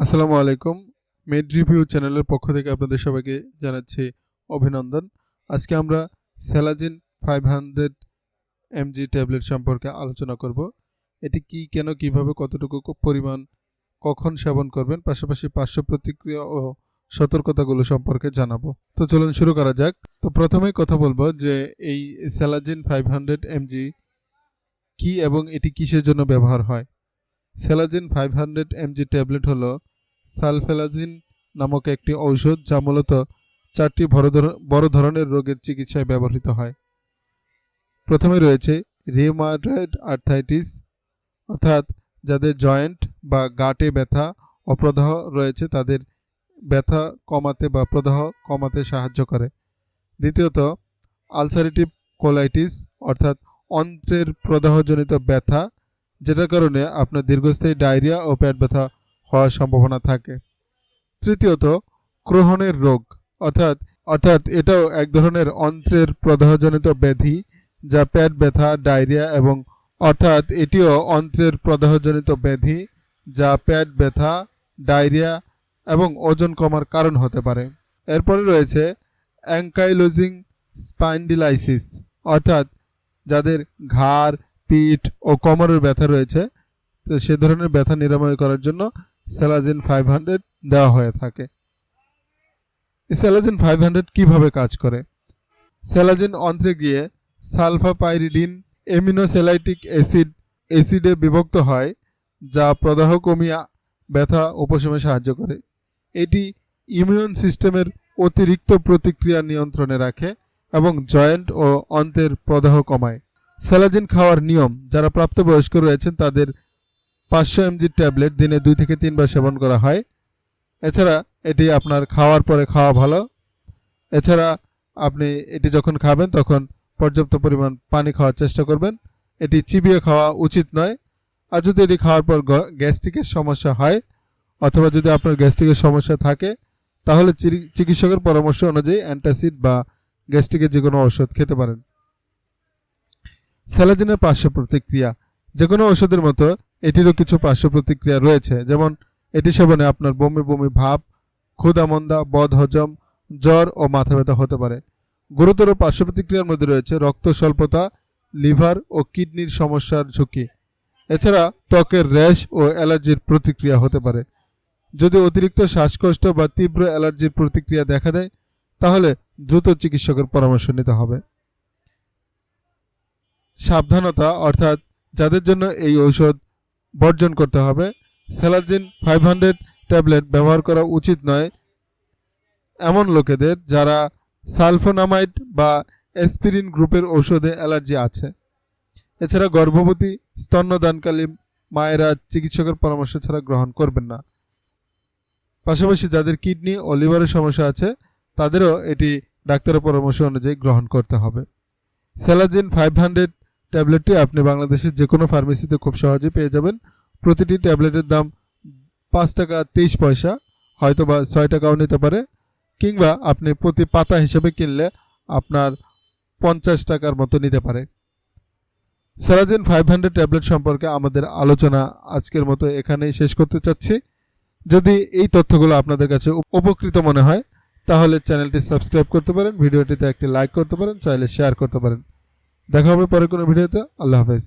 আসসালামু আলাইকুম। Made review চ্যানেলের পক্ষ থেকে আপনাদের সবাইকে জানাচ্ছি অভিনন্দন। আজকে আমরা Salazine five hundred mg tablet সম্পর্কে আলোচনা করব। এটি কি, কেন, কীভাবে, কতটুকু পরিমাণ, কখন সেবন করবেন, পাশাপাশি পার্শ্ব প্রতিক্রিয়া ও সতর্কতাগুলো সম্পর্কে জানাব। তো চলুন শুরু করা যাক। তো প্রথমেই কথা বলব যে এই স্যালাজিন ফাইভ হান্ড্রেড এমজি কী এবং এটি কিসের জন্য ব্যবহার হয়? Salazine five hundred mg tablet হলো সালফেলাজিন নামক একটি ঔষধ যা মূলত চারটি বড় ধরনের রোগের চিকিৎসায় ব্যবহৃত হয়। প্রথমে রয়েছে রিউমাটয়েড আর্থাইটিস, অর্থাৎ যাদের জয়েন্ট বা গাঁটে ব্যথা অপ্রদাহ রয়েছে তাদের ব্যথা কমাতে বা প্রদাহ কমাতে সাহায্য করে। দ্বিতীয়ত, আলসারেটিভ কোলাইটিস, অর্থাৎ অন্ত্রের প্রদাহজনিত ব্যথা, যেটার কারণে আপনার দীর্ঘস্থায়ী ডায়রিয়া ও পেট ব্যথা হওয়ার সম্ভাবনা থাকে। তৃতীয়ত, ক্রোহণের রোগ, অর্থাৎ অর্থাৎ এটাও এক ধরনের অন্ত্রের প্রদাহজনিত ব্যাধি যা পেট ব্যথা, ডায়রিয়া এবং, অর্থাৎ এটিও অন্ত্রের প্রদাহজনিত ব্যাধি যা পেট ব্যথা, ডায়রিয়া এবং ওজন কমার কারণ হতে পারে। এরপরে রয়েছে অ্যাঙ্কাইলোজিং স্পাইন্ডিলাইসিস, অর্থাৎ যাদের ঘাড়, পিঠ ও কোমরের ব্যথা রয়েছে, তো সে ধরনের ব্যথা নিরাময় করার জন্য স্যালাজিন ফাইভ হান্ড্রেড দেওয়া হয়ে থাকে। স্যালাজিন ফাইভ হান্ড্রেড কীভাবে কাজ করে? স্যালাজিন অন্ত্রে গিয়ে সালফাপাইরিডিন, এমিনোসেলাইটিক অ্যাসিড, অ্যাসিডে বিভক্ত হয়, যা প্রদাহ কমিয়ে ব্যথা উপশমে সাহায্য করে। এটি ইমিউন সিস্টেমের অতিরিক্ত প্রতিক্রিয়া নিয়ন্ত্রণে রাখে এবং জয়েন্ট ও অন্তের প্রদাহ কমায়। স্যালাজিন খাওয়ার নিয়ম, যারা প্রাপ্তবয়স্ক রয়েছেন, তাদের পাঁচশো এমজি ট্যাবলেট দিনে দুই থেকে তিনবার সেবন করা হয়। এছাড়া এটি আপনার খাওয়ার পরে খাওয়া ভালো। এছাড়া আপনি এটি যখন খাবেন তখন পর্যাপ্ত পরিমাণ পানি খাওয়ার চেষ্টা করবেন। এটি চিবিয়ে খাওয়া উচিত নয়। আর যদি এটি খাওয়ার পর গ্যাস্ট্রিকের সমস্যা হয় অথবা যদি আপনার গ্যাস্ট্রিকের সমস্যা থাকে, তাহলে চিকিৎসকের পরামর্শ অনুযায়ী অ্যান্টাসিড বা গ্যাস্ট্রিকের যে কোনো ঔষধ খেতে পারেন। স্যালাজিনের পার্শ্ব প্রতিক্রিয়া। যে কোনো ওষুধের মতো এটিরও কিছু পার্শ্ব প্রতিক্রিয়া রয়েছে, যেমন এটি সেবনে আপনার বমি বমি ভাব ক্ষুধামন্দা বদ হজম, জ্বর ও মাথা ব্যথা হতে পারে। গুরুতর পার্শ্ব প্রতিক্রিয়ার মধ্যে রয়েছে রক্ত স্বল্পতা, লিভার ও কিডনির সমস্যার ঝুঁকি। এছাড়া ত্বকের র্যাশ ও অ্যালার্জির প্রতিক্রিয়া হতে পারে। যদি অতিরিক্ত শ্বাসকষ্ট বা তীব্র অ্যালার্জির প্রতিক্রিয়া দেখা দেয়, তাহলে দ্রুত চিকিৎসকের পরামর্শ নিতে হবে। সাবধানতা, অর্থাৎ যাদের জন্য এই ঔষধ বর্জন করতে হবে। স্যালাজিন ফাইভ হান্ড্রেড ট্যাবলেট ব্যবহার করা উচিত নয়। এমন লোকেদের যারা সালফোনামাইড বা অ্যাসপিরিন গ্রুপের ঔষধে অ্যালার্জি আছে। এছাড়া গর্ভবতী স্তন্যদানকালী মায়েরা চিকিৎসকের পরামর্শ ছাড়া গ্রহণ করবেন না। পাশাপাশি যাদের কিডনি ও লিভারের সমস্যা আছে, তাদেরও এটি ডাক্তারের পরামর্শ অনুযায়ী গ্রহণ করতে হবে। স্যালাজিন ফাইভ হান্ড্রেড ট্যাবলেটটি আপনি বাংলাদেশের যে কোনো ফার্মেসিতে খুব সহজে পেয়ে যাবেন। প্রতিটি ট্যাবলেটের দাম পাঁচ টাকা তেইশ পয়সা হয়তো বা ছয় টাকাও নিতে পারে, কিংবা আপনি প্রতি পাতা হিসেবে কিনলে আপনার পঞ্চাশ টাকার মতো নিতে পারে। স্যালাজিন ফাইভ হান্ড্রেড ট্যাবলেট সম্পর্কে আমাদের আলোচনা আজকের মতো এখানেই শেষ করতে চাচ্ছি। যদি এই তথ্যগুলো আপনাদের কাছে উপকৃত মনে হয়, তাহলে চ্যানেলটি সাবস্ক্রাইব করতে পারেন, ভিডিওটিতে একটি লাইক করতে পারেন, চাইলে শেয়ার করতে পারেন। দেখা হবে পরে কোনো ভিডিওতে। আল্লাহ হাফেজ।